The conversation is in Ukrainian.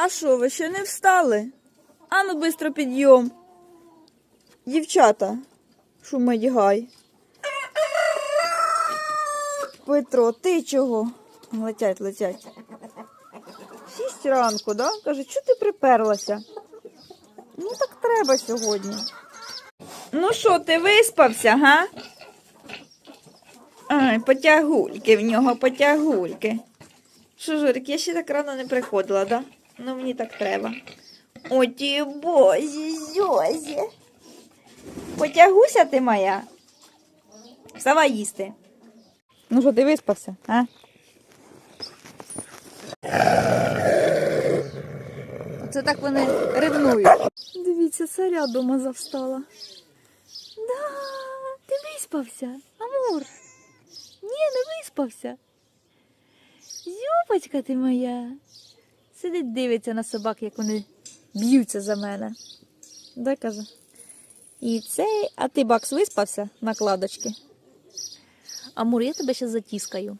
А що, ви ще не встали? Ану, бистро підйом. Дівчата, шумить гай. Петро, ти чого? Летять, летять. Шість ранку, да? Каже, чого ти приперлася? Ну так треба сьогодні. Ну що, ти виспався, га? Ай, потягульки в нього, потягульки. Що, Жорик, я ще так рано не приходила, да? Ну мені так треба. О, ті бозі, зьозі. Потягуся ти моя. Вставай їсти. Ну що, ти виспався, а? Це так вони ревнують. Дивіться, царя дома завстала. Да, ти виспався, амур. Ні, не виспався. Зюбочка ти моя. Сидить, дивиться на собак, як вони б'ються за мене. Да, каже. І цей, а ти, Бакс, виспався на кладочки? Амур, я тебе ще затіскаю.